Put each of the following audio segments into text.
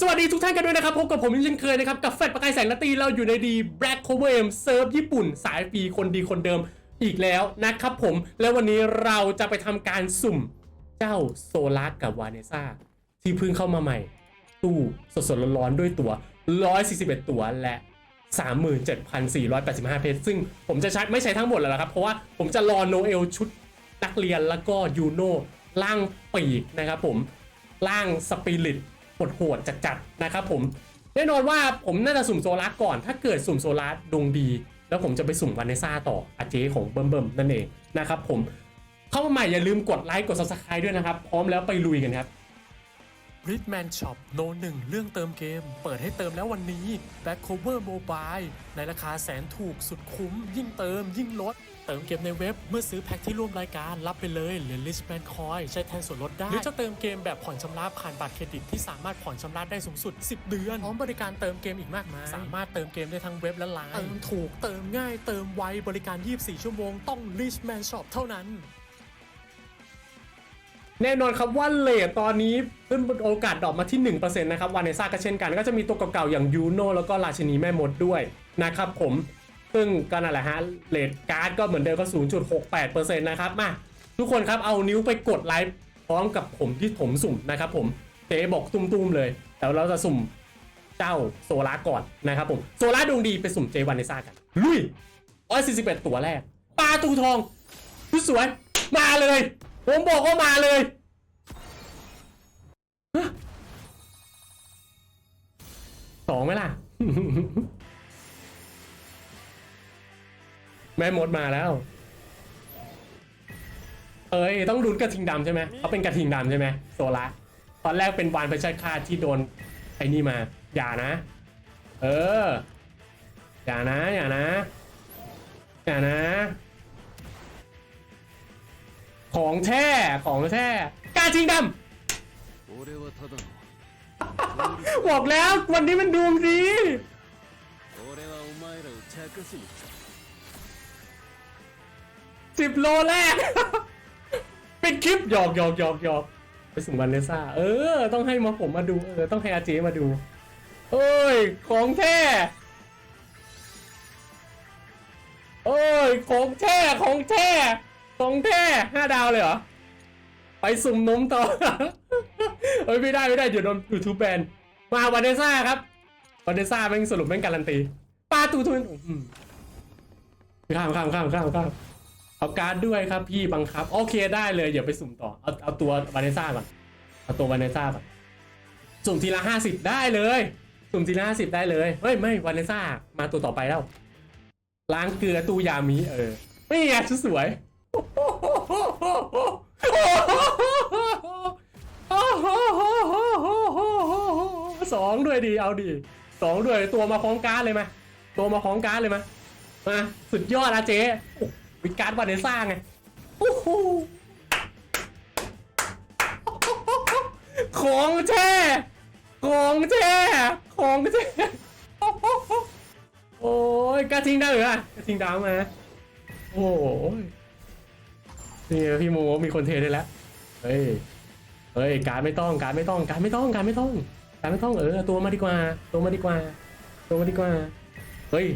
สวัสดีทุกท่านกันด้วยนะครับ พบกับผมเช่นเคยนะครับ กับแฟดประกายแสงนาตีเราอยู่ในดี Black Cover M เซิร์ฟญี่ปุ่น สายฟรีคนดีคนเดิมอีกแล้วนะครับผม แล้ววันนี้เราจะไปทำการสุ่มเจ้าโซลาร์กับวาเนซ่า ที่เพิ่งเข้ามาใหม่ ตู้สดๆร้อนๆด้วยตัว 141 ตัวและ 37,485 เพชรซึ่งผมจะใช้ไม่ใช้ทั้งหมดแล้วนะครับ เพราะว่าผมจะรอโนเอลชุดนักเรียนแล้วก็ยูโน่ล่างปีกนะครับผมร่างสปิริต โหดๆจัดๆนะครับผมแน่นอนว่าผมน่าจะสุ่มโซลาร์ก่อน ถ้าเกิดสุ่มโซลาร์ดวงดี แล้วผมจะไปสุ่มวานเนซ่าต่ออาเจของเบิ่มๆนั่นเองนะครับผมเข้ามาใหม่อย่าลืมกดไลค์กดซับสไคร b e ด้วยนะครับ พร้อมแล้วไปลุยกันครับ r i d m a n Shop โนหนึ่งเรื่องเติมเกม เปิดให้เติมแล้ววันนี้ Back Cover Mobile ในราคาแสนถูกสุดคุ้ม ยิ่งเติมยิ่งลด เติมเกมในเว็บเมื่อซื้อแพ็คที่ร่วมรายการ รับไปเลยเหรียญ Richman Coin ใช้แทนส่วนลดได้ หรือจะเติมเกมแบบผ่อนชำระผ่านบัตรเครดิตที่สามารถผ่อนชำระได้สูงสุด 10 เดือนพร้อมบริการเติมเกมอีกมากมายสามารถเติมเกมได้ทั้งเว็บและไลน์เติมถูกเติมง่ายเติมไวบริการ 24 ชั่วโมงต้อง Richman Shop เท่านั้น แน่นอนครับว่าเลทตอนนี้ขึ้นโอกาสดรอปมาที่ 1%นะครับวานเนซ่าก็เช่นกัน ก็จะมีตัวเก่าๆอย่างยูโนแล้วก็ราชินีแม่มดด้วยนะครับผมซึ่งก็นั่นแหละฮะเลทการ์ดก็เหมือนเดิมก็ 0.68%นะครับมาทุกคนครับเอานิ้วไปกดไลค์พร้อมกับผมที่ผมสุ่มนะครับผมเจ๊บอกตุ้มๆเลย แต่เราจะสุ่มเจ้าโซลาร์ก่อนนะครับผมโซลาร์ดวงดีไปสุ่มเจวานเนซ่ากัน ลุย141 ตัวแรกปลาตูทองสวยมาเลย ผมบอกว่ามาเลย สองไหมล่ะ แม่มดมาแล้ว เอ้ย ต้องลุ้นกระทิงดำใช่ไหมเขาเป็นกระทิงดำใช่ไหมโซละตอนแรกเป็นวานพระชาคาตที่โดนไอ้นี่มา อย่านะ เออ อย่านะ อย่านะ อย่านะ ของแท้ของแท้การชิงดำบอกแล้ววันนี้มันดวงดีสิบโลแรกเป็นคลิปหยอกหยอกหยอกหยอกไปสุ่มวันเลซ่า เออ ต้องให้มาผมมาดู เออ ต้องให้อาเจมาดูเอ้ย ของแท้เอ้ย ของแท้ของแท้ ของแท้ห้าดาวเลยเหรอ ไปสุ่มนมต่อ เฮ้ยไม่ได้ไม่ได้เดี๋ยวโดนยูทูบแบน มาวันเดซ่าครับวันเดซ่าแม่งสรุปแม่งการันตีปาตูทุนข้ามข้ามข้ามข้ามข้ามเอาการ์ดด้วยครับพี่บังคับ โอเคได้เลยอย่าไปสุ่มต่อ เอาเอาตัววานเนซ่าก่อน เอาตัววานเนซ่าก่อน สุ่มทีละห้าสิบได้เลย สุ่มทีละห้าสิบได้เลยเฮ้ยไม่วานเนซ่ามาตัวต่อไปแล้ว ล้างเกลือตูยามีเออนี่ไงชุดสวย สองด้วยดีเอาดีสองด้วยตัวมาคล้องการเลยมาตัวมาคล้องการเลยมามาสุดยอดอะเจ๊วิการ์ดวาเนซ่าไงโอ้โหของแท้ของแท้ของแท้โอ้ยกระทิงดาวเหรอกระทิงดาวมาโอ้ย นี่พี่โมมีคนเทได้แล้ว เฮ้ย เฮ้ย การไม่ต้อง การไม่ต้อง การไม่ต้อง การไม่ต้อง การไม่ต้อง เออ ตัวมาดีกว่า ตัวมาดีกว่า ตัวมาดีกว่า เฮ้ย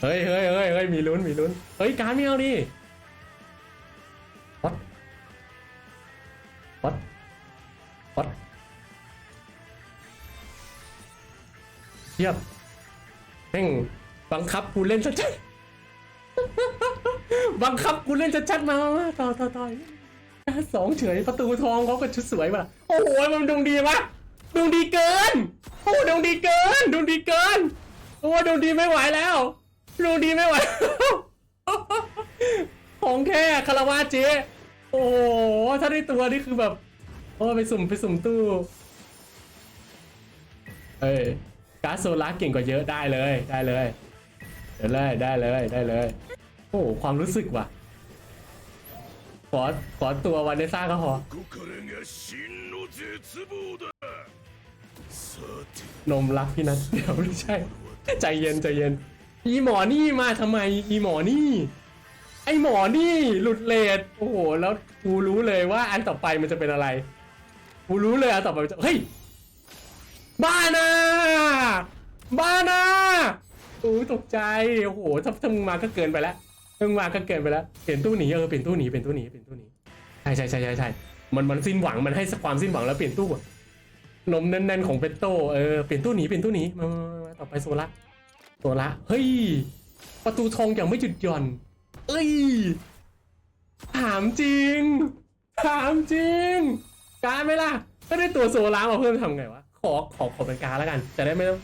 เฮ้ยเฮ้ยเฮ้ยเฮ้ยมีลุ้น มีลุ้น เฮ้ย การไม่เอาดิ what what what เทียบแม่งบังคับกูเล่นชัดๆ บังคับกูเล่นชัดๆมามาต่อต่อต่อสองเฉยประตูทองเขาก็ชุดสวยมาล่ะโอ้โหมันดวงดีมะดวงดีเกินโอ้ดวงดีเกินดวงดีเกินโอ้ดวงดีไม่ไหวแล้วดวงดีไม่ไหวของแค่คาราวาเจ๊โอ้ถ้าได้ตัวนี่คือแบบโอ้ไปสุ่มไปสุ่มตู้เอ้ยการ์ดโซลาร์เก่งกว่าเยอะได้เลยได้เลยเดี๋ยวเลยได้เลยได้เลย โอ้ความรู้สึกว่ะ ขอขอตัววันเดซ่าก็พอนมรักพี่นัทเดี๋ยวไม่ใช่ ใจเย็นใจเย็น อีหมอนี่มาทำไม อีหมอนี่ ไอหมอนี่หลุดเลดโอ้โห แล้วกูรู้เลยว่าอันต่อไปมันจะเป็นอะไร กูรู้เลยอันต่อไปจะเฮ้ยบ้านะบ้านะอู้ตกใจ โอ้โห ถ้ถ้ามึงมาก็เกินไปแล้ว ถ้ามึงมาก็เกินไปแล้วเปลี่ยนตู้หนีเออเปลี่ยนตู้หนีเปลี่ยนตู้หนีเปลี่ยนตู้หนีใช่ใช่ใช่ใช่ใช่มันมันสิ้นหวังมันให้ความสิ้นหวังแล้วเปลี่ยนตู้นมแน่นๆของเปโตเออเปลี่ยนตู้หนีเปลี่ยนตู้หนีมาต่อไปโซละโซละเฮ้ยประตูทองอย่างไม่หยุดหย่อน เอ้ยถามจริง ถามจริง การไหมล่ะก็ได้ตัวโซล่ามาเพิ่มทำไงวะขอขอขอเป็นการแล้วกัน จะได้ไม่ต้อง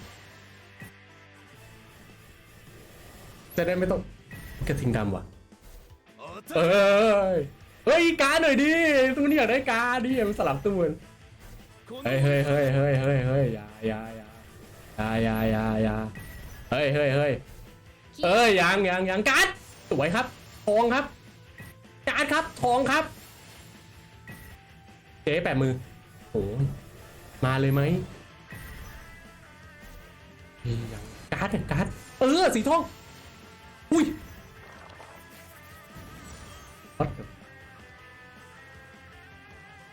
จะได้ไม่ต้อง กระทิงดำวะเอ้ยเฮ้ยกาหน่อยดิตัวนี้อยากได้กาดิมันสลับตัวเฮ้ยเฮ้ยเฮ้ยเฮ้ยเฮ้ยเฮ้ยยายายายายายาเฮ้ยเฮ้ยเฮ้ยเอ้ยยางยางยางการดสวยครับ ทองครับ การดครับ ทองครับเจ๊แปะมือโอ้ยมาเลยไหมยังการ์ดการ์ดเออสีทอง อุ้ย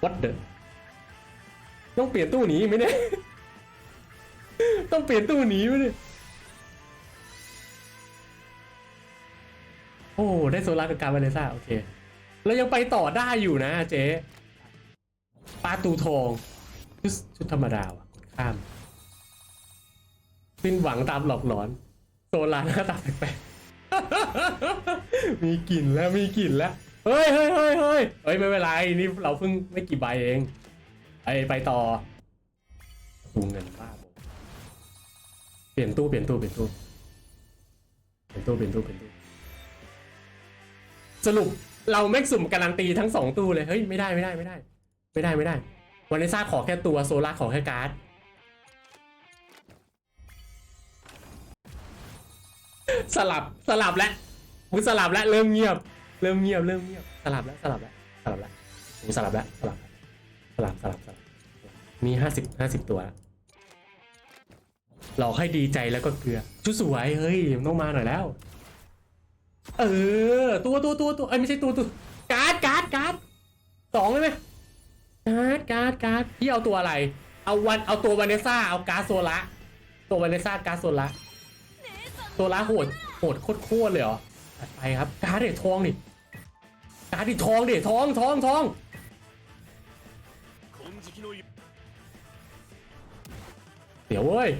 what the ต้องเปลี่ยนตู้หนีไหมเนี่ย ต้องเปลี่ยนตู้หนีไหมเนี่ย โอ้ ได้โซลาร์กับการบาเลซ่าโอเค เรายังไปต่อได้อยู่นะเจ๊ปลาตูทองชุดชุดธรรมดาว่ะกดข้าม สิ้นหวังตามหลอกหลอน โซลาร์หน้าตาแปลกๆมีกลิ่นแล้วมีกลิ่นแล้ว เฮ้ยเฮ้ยเฮ้ยเฮ้ยเฮ้ยไม่เป็นไรนี่เราเพิ่งไม่กี่ใบเองไปไปต่อตู้เงินบ้าบเปลี่ยนตู้เปลี่ยนตู้เปลี่ยนตู้เปลี่ยนตู้เปลี่ยนตู้เปลี่ยนตู้สรุปเราไม่สุ่มการันตีทั้งสองตู้เลยเฮ้ยไม่ได้ไม่ได้ไม่ได้ ไม่ได้ไม่ได้วันนี้ซ่าขอแค่ตัวโซล่าขอแค่การ์ดสลับสลับแล้วมึงสลับแล้วเริ่มเงียบ เริ่มเงียบเริ่มเงียบสลับแล้วสลับแล้วสลับแล้วมึงสลับแล้วสลับแล้วสลับสลับสลับมีห้าสิบห้าสิบตัวหลอกให้ดีใจแล้วก็เกลือชุดสวยเฮ้ยมันต้องมาหน่อยแล้ว เออ ตัวตัวตัวตัวไอ้ไม่ใช่ตัวตัวการ์ดการ์ดการ์ดสองเลยไหมการ์ดการ์ดการ์ดพี่เอาตัวอะไร เอาวันเอาตัววานเนซ่าเอาการ์ดโซละตัววานเนซ่าการ์ดโซละโซละโหดโหดโคตรเลยเหรอไปครับการ์ดเด็ทองดิ การ์ดดิทองดิทองทองทอง 金色のゆ เดี๋ยวเว้ย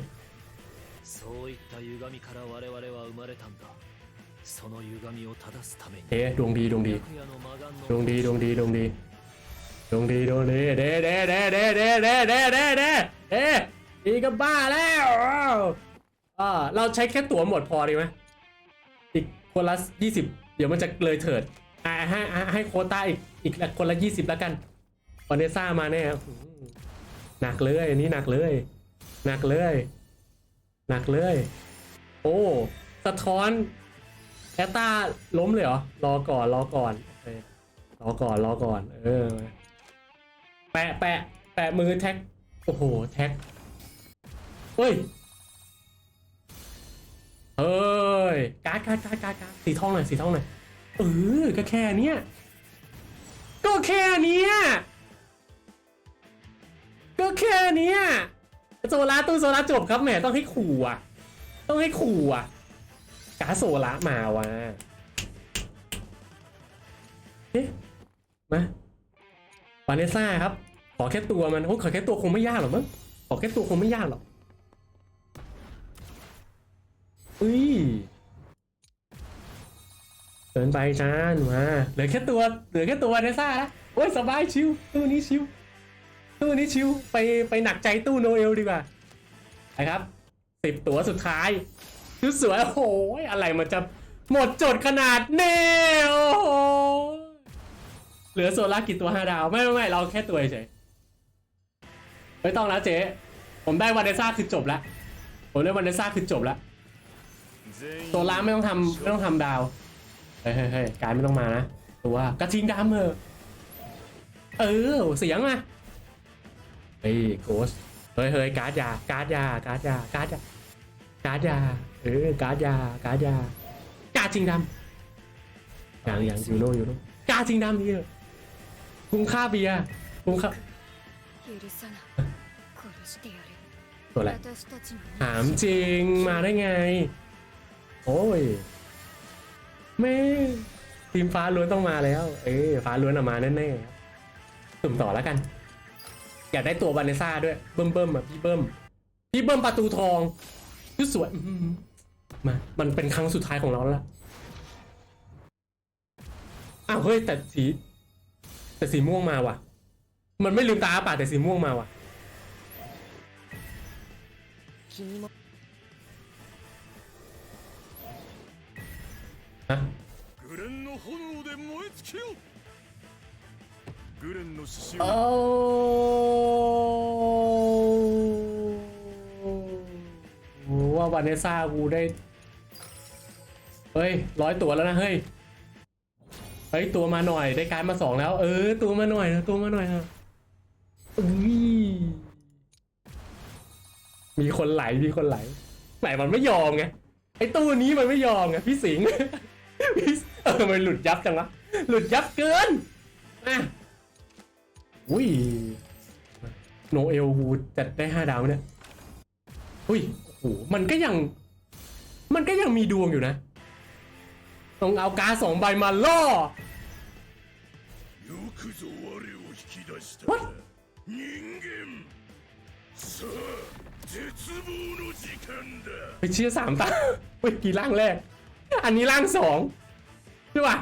そういった歪みから我々は生まれたんだその歪みを正すために เอ๊ะดวงดีดวงดี 白夜の魔眼 ดวง の ดีดวงดีดวงดีดวงดีดวงดีเด้เด้เด้เด้เด้เด้เด้เด้เด้เด้ดีก็บ้าแล้วอ้าวอ่าเราใช้แค่ตั๋วหมดพอดีไหมอีกคนละยี่สิบเดี๋ยวมันจะเลยเถิด อ่าให้ให้โคต้าอีกอีกคนละยี่สิบแล้วกันวันเนซ่ามาแน่หนักเลยอันนี้หนักเลย หนักเลย หนักเลย โอ้ สะท้อนแอตตาล้มเลยเหรอ รอก่อน รอก่อนรอก่อน รอก่อน เออ แปะแปะแปะมือแท็ก โอ้โห แท็กเฮ้ยเฮ้ย กาดการ์ดการ์ดการ์ดการ์ดสีทองหน่อย สีทองหน่อย เออ ก็แค่เนี้ย ก็แค่เนี้ย ก็แค่เนี้ย โซลาตู้โซลาจบครับแหมต้องให้ขู่อะ ต้องให้ขู่อะกาโซละมาว่ะเอ๊ะมาวาเนซ่าครับ ขอแค่ตัวมันโอ้ขอแค่ตัวคงไม่ยากหรอกมั้ง ขอแค่ตัวคงไม่ยากหรอกอุ้ย เดินไปจานมาเหลือแค่ตัวเหลือแค่ตัววาเนซ่าละโอ้ยสบายชิวตู้นี้ชิวตู้นี้ชิวไปไปหนักใจตู้โนเอลดีกว่าไปครับสิบตัวสุดท้ายชุดสวยโอ้โหอะไรมันจะหมดจดขนาดนี้โอ้โหเหลือโซล่ากี่ตัวห้าดาวไม่ไม่ไม่เราแค่ตัวเฉยไม่ต้องแล้วเจ๊ผมได้วานเดซ่าคือจบแล้วผมได้วานเดซ่าคือจบแล้วโซล่าไม่ต้องทำไม่ต้องทำดาว เฮ้ยเฮ้ยกายไม่ต้องมานะตัวกระทิงดำเหอเออ เสียงมะเฮ้ยโกสเฮ้ยเฮ้ยการ์ดยาการ์ดยาการ์ดยาการ์ดยาการ์ดยาเออการ์ดยาการ์ดยาการจริงดำอย่างอย่างยูโรยูโรการจริงดำนี่คุ้มค่าเบียร์คุ้มค่าตัวอะไรถามจริงมาได้ไง โอ้ย แม่ทีมฟ้าล้วนต้องมาแล้ว เอ้ฟ้าล้วนอะมาแน่ๆสุ่มต่อแล้วกัน อยากได้ตัวบาเนซ่าด้วย เบิ่มเบิ่มๆอะพี่เบิ่มพี่เบิ่มประตูทองคือสวยมา มันเป็นครั้งสุดท้ายของเราแล้วล่ะอ้าวเฮ้ยแต่สีแต่สีม่วงมาว่ะ มันไม่ลืมตาอ้าแต่สีม่วงมาว่ะ ฮะว่าวันเนซ่ากูได้ เฮ้ยร้อยตัวแล้วนะ เฮ้ย เฮ้ย ตัวมาหน่อยได้การมาสองแล้ว เออ ตัวมาหน่อยนะตัวมาหน่อยนะอุ้ยมีคนไหลมีคนไหลไหลมันไม่ยอมไงไอตัวนี้มันไม่ยอมไงพี่สิงห์ เออมันหลุดยับจังวะหลุดยับเกินอะอุ้ยโนเอลวูดจัดได้ห้าดาวเนี่ยอุ้ยโอ้โหมันก็ยัง มันก็ยังมีดวงอยู่นะต้องเอากาสองใบมาล่อไปเชื่อสามตาเมื่กี่ร่างแรก อันนี้ร่างสอง ช่ป่ะ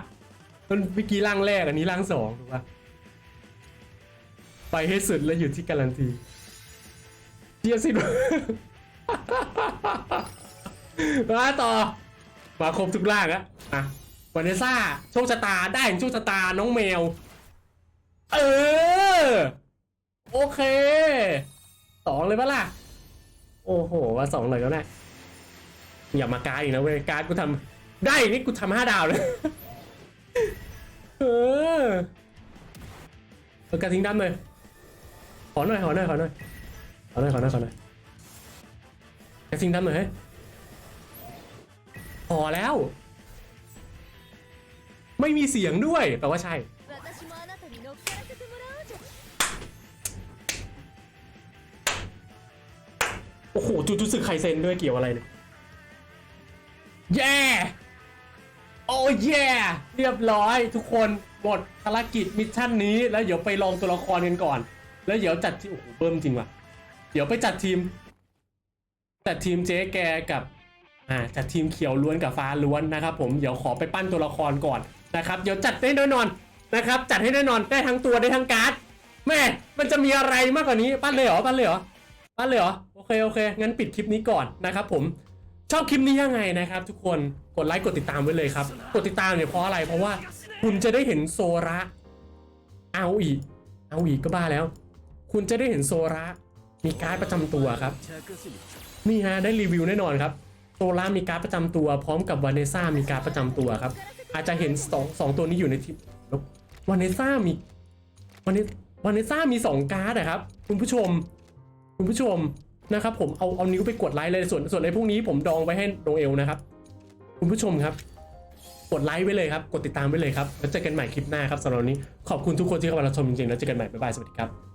มันเมื่อกี้ร่างแรกอันนี้ร่างสองถูกป่ะไปให้สุดแล้วอยู่ที่การันตีเชียสิมาต่อมาครบทุกร่างอะอะวานเนซ่าโชคชะตาได้โชคชะตาน้องแมว เออ โอเคสองเลยปะล่ะ โอ้โหว่าสองเลยก็ได้อย่ามาการดอีกนะเว้ยการดกูทำได้นี่กูทำห้าดาวเลย ออเอากระทิงดำเลยขอหน่อยขอหน่อยขอหน่อยขอหน่อยขอหน่อยขอหน่อยกระทิงดำนเลยพอแล้ว ไม่มีเสียงด้วยแต่ว่าใช่โอ้โหจุดจุดสึกไคเซนด้วยเกี่ยวอะไรเนี่ยแย่ โอ้ย่เรียบร้อย ทุกคนหมดภารกิจมิชชั่นนี้แล้วเดี๋ยวไปลองตัวละครกันก่อน แล้วเดี๋ยวจัดทีมโอ้โหเบิ่มจริงว่ะ เดี๋ยวไปจัดทีม จัดทีมเจ๊แกกับอ่าจัดทีมเขียวล้วนกับฟ้าล้วนนะครับ ผมเดี๋ยวขอไปปั้นตัวละครก่อนนะครับเดี๋ยวจัดให้แน่นอนนะครับ จัดให้แน่นอนได้ทั้งตัวได้ทั้งการ์ดแม่มันจะมีอะไรมากกว่านี้ปั้นเลยเหรอปั้นเลยเหรอปั้นเลยเหรอโอเคโอเคงั้นปิดคลิปนี้ก่อนนะครับ ผม ชอบคลิปนี้ยังไงนะครับ ทุกคนกดไลค์กดติดตามไว้เลยครับ กดติดตามเนี่ยเพราะอะไรเพราะว่าคุณจะได้เห็นโซระเอาอีกเอาอีกก็บ้าแล้ว คุณจะได้เห็นโซระมีการ์ดประจำตัวครับนี่ฮะได้รีวิวแน่นอนครับโซระมีการ์ดประจำตัว พร้อมกับวานเนซ่ามีการ์ดประจำตัวครับ อาจจะเห็นสองสองตัวนี้อยู่ในทีมแล้ววานเนซ่ามีวานเนวานเนซ่ามีสองการ์ดนะครับ คุณผู้ชม คุณผู้ชม นะครับผมเอาเอานิ้วไปกดไลค์เลยส่วนส่วนไอ้พวกนี้ผมดองไว้ให้โนเอลนะครับ คุณผู้ชมครับ กดไลค์ไว้เลยครับ กดติดตามไว้เลยครับแล้วเจอกันใหม่คลิปหน้าครับสำหรับวันนี้ขอบคุณทุกคนที่เข้ามารับชมจริงๆแล้วเจอกันใหม่บ๊ายบายสวัสดีครับ